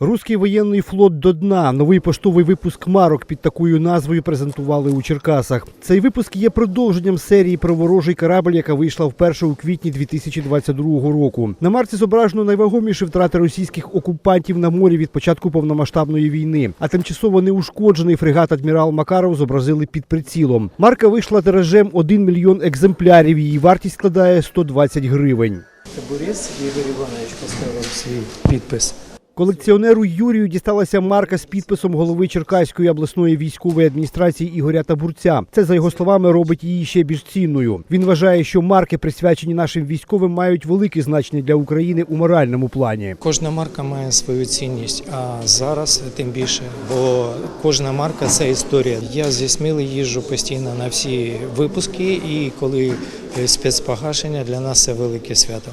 Руський воєнний флот до дна. Новий поштовий випуск марок під такою назвою презентували у Черкасах. Цей випуск є продовженням серії про ворожий корабль, яка вийшла вперше у квітні 2022 року. На марці зображено найвагоміші втрати російських окупантів на морі від початку повномасштабної війни. А тимчасово неушкоджений фрегат адмірал Макаров зобразили під прицілом. Марка вийшла тиражем 1 мільйон екземплярів. Її вартість складає 120 гривень. Борис Ігор Іванович поставив свій підпис. Колекціонеру Юрію дісталася марка з підписом голови Черкаської обласної військової адміністрації Ігоря Табурця. Це за його словами робить її ще більш цінною. Він вважає, що марки, присвячені нашим військовим, мають велике значення для України у моральному плані. Кожна марка має свою цінність, а зараз тим більше, бо кожна марка це історія. Я зі Сміли їжджу постійно на всі випуски, і коли е, спецпогашення для нас це велике свято.